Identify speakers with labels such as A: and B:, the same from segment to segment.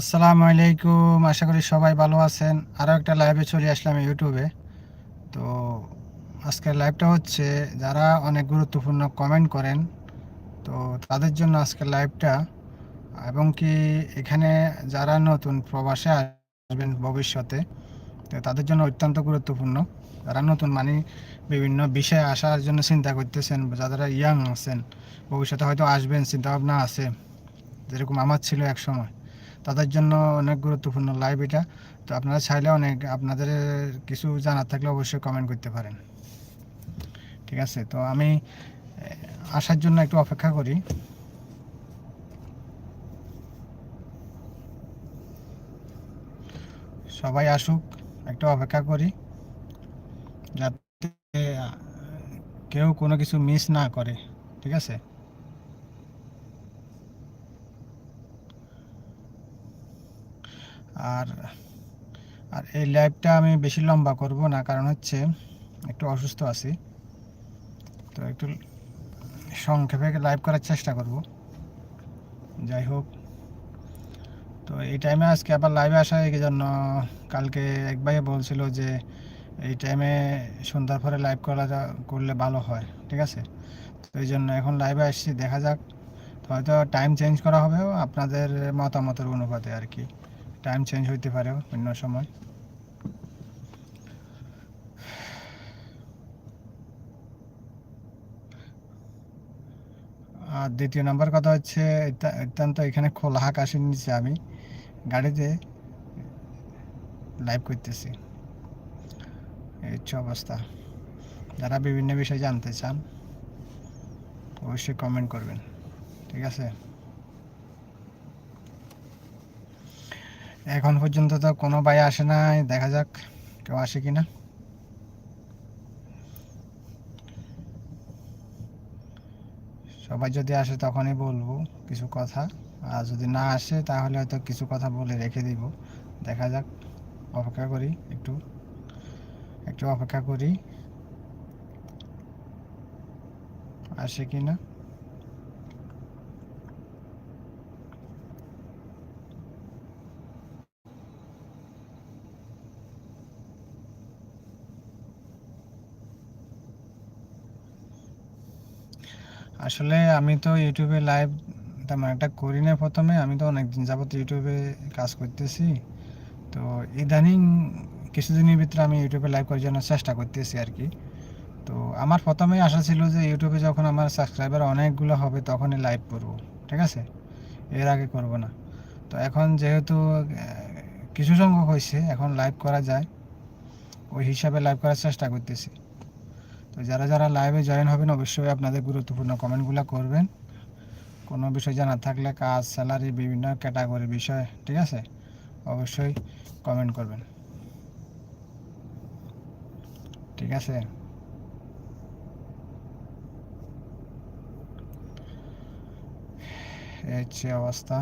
A: আসসালামু আলাইকুম, আশা করি সবাই ভালো আছেন। আরও একটা লাইভে চলে আসলাম ইউটিউবে তো আজকের লাইভটা হচ্ছে যারা অনেক গুরুত্বপূর্ণ কমেন্ট করেন, তো তাদের জন্য আজকের লাইভটা এবং কি এখানে যারা নতুন প্রবাসে আসবেন ভবিষ্যতে, তো তাদের জন্য অত্যন্ত গুরুত্বপূর্ণ। যারা নতুন মানে বিভিন্ন বিষয়ে আসার জন্য চিন্তা করতেছেন, যারা ইয়াং আছেন, ভবিষ্যতে হয়তো আসবেন, চিন্তাভাবনা আছে। যেরকম আমার ছিল এক সময়। তাদের জন্য অনেক গুরুত্বপূর্ণ লাইভ এটা। তো আপনারা চাইলে অনেক, আপনাদের কিছু জানার থাকলে অবশ্যই কমেন্ট করতে পারেন। ঠিক আছে, তো আমি আসার জন্য একটু অপেক্ষা করি। সবাই আসুক, একটু অপেক্ষা করি। যাতে কেউ কোনো কিছু মিস না করে। ঠিক আছে? আর আর এই লাইভটা আমি বেশি লম্বা করব না, কারণ হচ্ছে একটু অসুস্থ আছি। তো একটু সংক্ষেপে লাইভ করার চেষ্টা করব। যাই হোক, তো এই টাইমে আজকে আবার লাইভে আসা এই জন্য কালকে এক ভাই বলছিল যে, এই টাইমে সন্ধ্যার পরে লাইভ করা করলে ভালো হয়, ঠিক আছে? তো এই জন্য এখন লাইভে আসছি, দেখা যাক। হয়তো টাইম চেঞ্জ করা হবে আপনাদের মতামতের অনুপাতে আর কি। টাইম চেঞ্জ হইতে পারে অন্য সময়। আর দ্বিতীয় নাম্বার কথা হচ্ছে অত্যন্ত এখানে খোলা আকাশের নিচে আমি গাড়িতে লাইভ করতেছি। এই অবস্থা। যারা বিভিন্ন বিষয়ে জানতে চান, অবশ্যই কমেন্ট করবেন। ঠিক আছে? এখন পর্যন্ত তো কোনো ভাই আসে নাই, দেখা যাক কেউ আসে কিনা। সবাই যদি আসে তখনই বলব কিছু কথা, আর যদি না আসে তাহলে হয়তো কিছু কথা বলে রেখে দিব। দেখা যাক, অপেক্ষা করি একটু একটু অপেক্ষা করি, আসে কি না আসলে আমি তো ইউটিউবে লাইভ তেমন একটা করি না প্রথমে। আমি তো অনেক দিন যাবত ইউটিউবে কাজ করতেছি। তো ইদানিং কিছুদিনের ভিতরে আমি ইউটিউবে লাইভ করার জন্য চেষ্টা করতেছি আর কি তো আমার প্রথমেই আশা ছিল যে ইউটিউবে যখন আমার সাবস্ক্রাইবার অনেকগুলো হবে তখনই লাইভ করব, ঠিক আছে? এর আগে করব না। তো এখন যেহেতু কিছু সংখ্যক হয়েছে এখন লাইভ করা যায়। ওই হিসাবে লাইভ করার চেষ্টা করতেছি। তো যারা যারা লাইভে জয়েন হবেন, অবশ্যই আপনাদের গুরুত্বপূর্ণ কমেন্টগুলো করবেন। কোনো বিষয় জানা থাকলে কাজ স্যালারি বিভিন্ন ক্যাটাগরি বিষয়, ঠিক আছে? অবশ্যই কমেন্ট করবেন। ঠিক আছে? এই অবস্থা।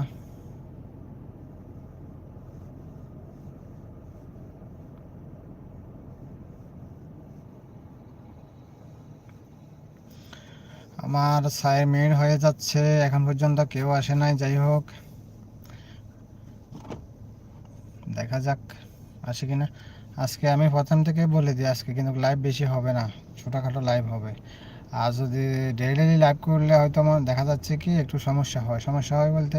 A: আমার ছয় মিনিট হয়ে যাচ্ছে, এখন পর্যন্ত কেউ আসে নাই, যাই হোক। দেখা যাক, আসে কিনা আজকে আমি প্রথম থেকে বলে দিই, আজকে কিন্তু লাইভ বেশি হবে না, ছোটোখাটো লাইভ হবে। আর যদি ডেইলি লাইভ করলে হয়তো আমার, দেখা যাচ্ছে কি একটু সমস্যা হয়। সমস্যা হয় বলতে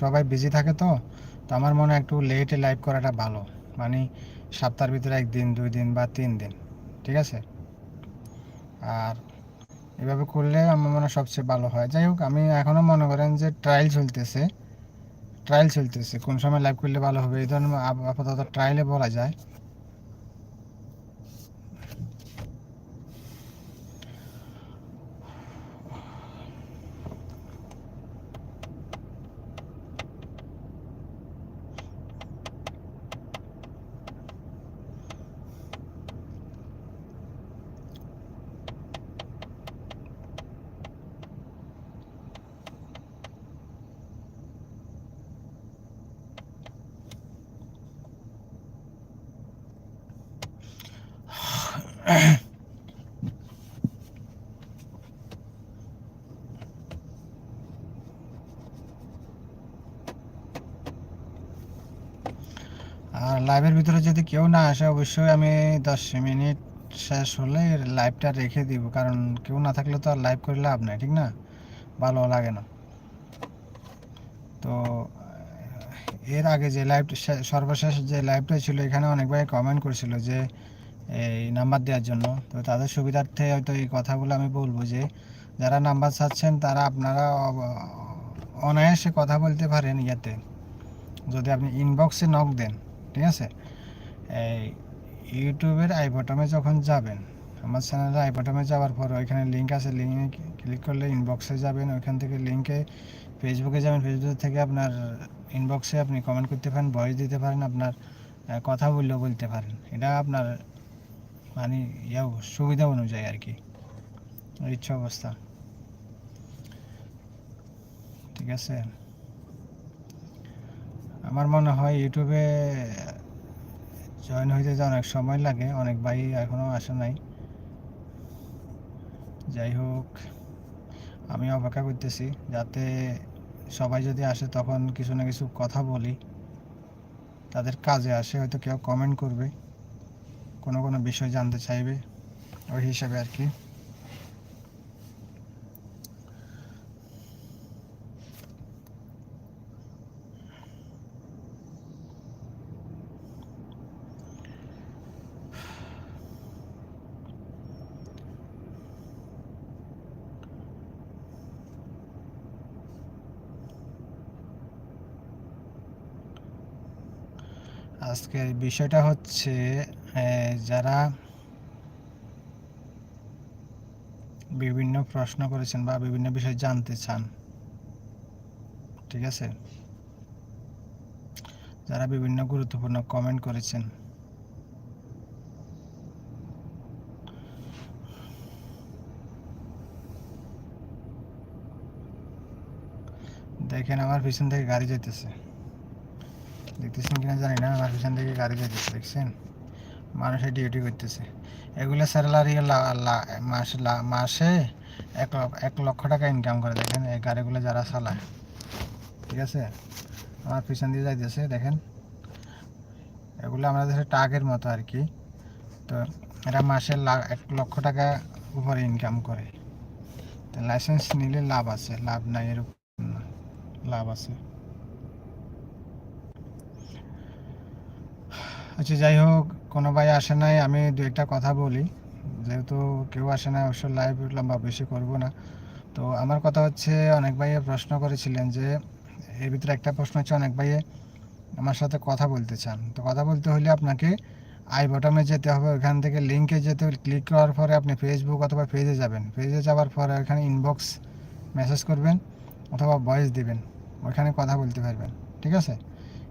A: সবাই বিজি থাকে তো তো আমার মনে হয় একটু লেটে লাইভ করাটা ভালো। মানে সপ্তাহের ভিতরে একদিন, দুই দিন বা তিন দিন, ঠিক আছে? আর এভাবে করলে আমার মনে সবচেয়ে ভালো হয়। যাই হোক, আমি এখনও মনে করেন যে ট্রায়াল চলতেছে। ট্রায়াল চলতেছে। কোন সময় লাইভ করলে ভালো হবে? এই ধরনের আপাতত ট্রায়ালে বলা যায়। আর লাইভের ভিতরে যদি কেউ না আসে, অবশ্যই আমি দশ মিনিট শেষ হলে লাইভটা রেখে দিব। কারণ কেউ না থাকলে তো আর লাইভ করে লাভ নাই, ঠিক না? ভালো লাগে না। তো, এর আগে যে লাইভ সর্বশেষ যে লাইভটা ছিল, এখানে অনেকবার কমেন্ট করেছিল যে এই নাম্বার দেওয়ার জন্য। তো তাদের সুবিধার্থে হয়তো এই কথাগুলো আমি বলব যে, যারা নাম্বার চাচ্ছেন, তারা আপনারা অনায়াসে কথা বলতে পারেন ইয়াতে। যদি আপনি ইনবক্সে নক দেন, ঠিক আছে? এই ইউটিউবের আই বটমে যখন যাবেন, আমার চ্যানেলে আই বটমে যাওয়ার পর ওইখানে লিঙ্ক আছে লিঙ্কে ক্লিক করলে ইনবক্সে যাবেন। ওইখান থেকে লিঙ্কে ফেসবুকে যাবেন। ফেসবুক থেকে আপনার ইনবক্সে আপনি কমেন্ট করতে পারেন ভয়েস দিতে পারেন, আপনার কথা বললেও বলতে পারেন। এটা আপনার মানে ইয়া, সুবিধা অনুযায়ী আর কি। ইচ্ছা অবস্থা। ঠিক আছে? আমার মনে হয় ইউটিউবে জয়েন হইতে যে অনেক সময় লাগে, অনেক ভাই এখনও আসে নাই। যাই হোক, আমি অপেক্ষা করতেছি যাতে সবাই যদি আসে তখন কিছু না কিছু কথা বলি। তাদের কাজে আসে, হয়তো কেউ কমেন্ট করবে। কোনো কোনো বিষয় জানতে চাইবে ওই হিসাবে আর কি। আজকের বিষয়টা হচ্ছে যারা বিভিন্ন প্রশ্ন করেছেন বা বিভিন্ন বিষয় জানতে চান, ঠিক আছে? যারা বিভিন্ন গুরুত্বপূর্ণ কমেন্ট করেছেন। দেখেন আমার পিছন থেকে গাড়ি যেতেছে দেখতেছেন কিনা জানি না, আমার পিছন থেকে গাড়ি যেতেছে দেখছেন? মানুষের ডিউটি করতেছে। এগুলো স্যালারি মাসে মাসে এক এক লক্ষ টাকা ইনকাম করে। দেখেন, এই গাড়িগুলো যারা চালায়, ঠিক আছে? আমার পিছন দিয়ে যাইতেছে, দেখেন। এগুলো আমাদের দেশে টাকের মতো আর কি। তো এরা মাসে এক লক্ষ টাকা উপরে ইনকাম করে। তো লাইসেন্স নিলে লাভ আছে, লাভ নাই এরকম লাভ আছে। আচ্ছা যাই হোক কোনো ভাই আসে নাই, আমি দু একটা কথা বলি। যেহেতু কেউ আসে না অবশ্য লাইভ লম্বা বেশি করব না। তো আমার কথা হচ্ছে, অনেক ভাইয়ে প্রশ্ন করেছিলেন যে, এর ভিতরে একটা প্রশ্ন হচ্ছে, অনেক ভাইয়ে আমার সাথে কথা বলতে চান। তো কথা বলতে হলে আপনাকে আই বটমে যেতে হবে ওখান থেকে লিঙ্কে যেতে ক্লিক করার পরে আপনি ফেসবুক অথবা পেজে যাবেন। পেজে যাওয়ার পরে ওখানে ইনবক্স মেসেজ করবেন অথবা ভয়েস দিবেন। ওইখানে কথা বলতে পারবেন। ঠিক আছে?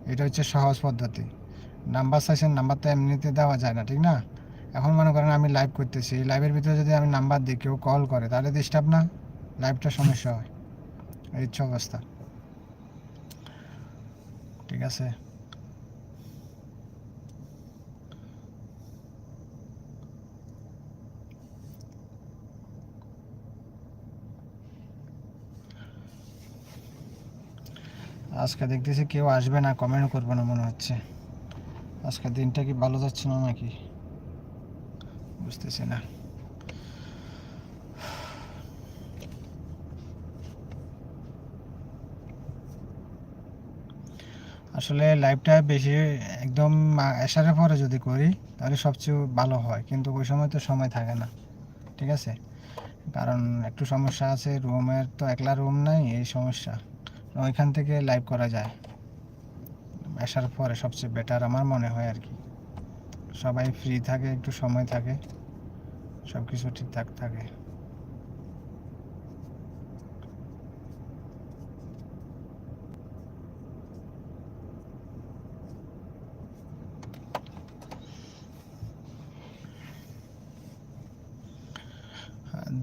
A: এটা হচ্ছে সহজ পদ্ধতি। নাম্বার চাইছেন নাম্বার তো এমনিতে দেওয়া যায় না, ঠিক না? এখন মনে করেন আমি লাইভ করতেছি, এই লাইভের ভিতরে যদি আমি নাম্বার দিই, কেউ কল করে, তাহলে ডিস্টার্ব না? লাইভটা সমস্যা হয়। এই হচ্ছে অবস্থা। ঠিক আছে? আজকে দেখতেছি কেউ আসবে না কমেন্ট করবে না, মনে হচ্ছে। আজকের দিনটা কি ভালো যাচ্ছে না নাকি? বুঝতেছি না। আসলে লাইভটা বেশি একদম এসারের পরে যদি করি, তাহলে সবচেয়ে ভালো হয়। কিন্তু ওই সময় তো সময় থাকে না, ঠিক আছে? কারণ একটু সমস্যা আছে রুমের তো একলা রুম নাই, এই সমস্যা। ওইখান থেকে লাইভ করা যায়। আসার পরে সবচেয়ে বেটার আমার মনে হয় আর কি। সবাই ফ্রি থাকে, একটু সময় থাকে সব কিছু ঠিকঠাক থাকে।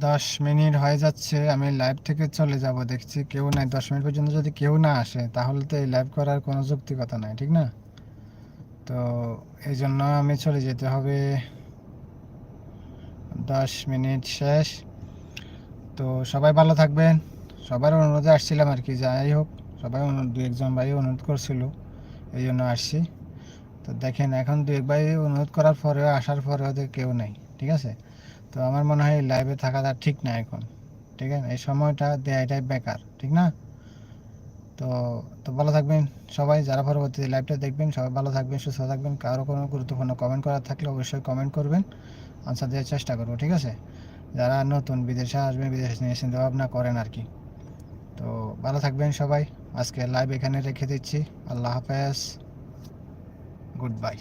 A: দশ মিনিট হয়ে যাচ্ছে, আমি লাইভ থেকে চলে যাব, দেখছি কেউ নাই। দশ মিনিট পর্যন্ত যদি কেউ না আসে, তাহলে তো এই লাইভ করার কোনো যৌক্তিকতা নাই, ঠিক না? তো এই জন্য আমি চলে যেতে হবে। দশ মিনিট শেষ। তো সবাই ভালো থাকবেন। সবার অনুরোধে আসছিলাম আর কি, যাই হোক, সবাই অনুরোধ দু একজন ভাই অনুরোধ করছিল, এই জন্য আসছি। তো দেখেন, এখন দু একবার অনুরোধ করার পরেও, আসার পরেও কেউ নেই, ঠিক আছে? তো আমার মনে হয় লাইভে থাকাটা ঠিক না এখন, ঠিক আছে? এই সময়টা দেয়াটাই বেকার, ঠিক না? তো তো ভালো থাকবেন সবাই, যারা পরবর্তীতে লাইভটা দেখবেন, সবাই ভালো থাকবেন, সুস্থ থাকবেন। কারও কোনো গুরুত্বপূর্ণ কমেন্ট করার থাকলে অবশ্যই কমেন্ট করবেন। আনসার দেওয়ার চেষ্টা করব, ঠিক আছে? যারা নতুন বিদেশে আসবেন, বিদেশে নিয়ে চিন্তা ভাবনা করেন আর কি। তো ভালো থাকবেন সবাই। আজকে লাইভ এখানে রেখে দিচ্ছি। আল্লাহ হাফেজ। Good bye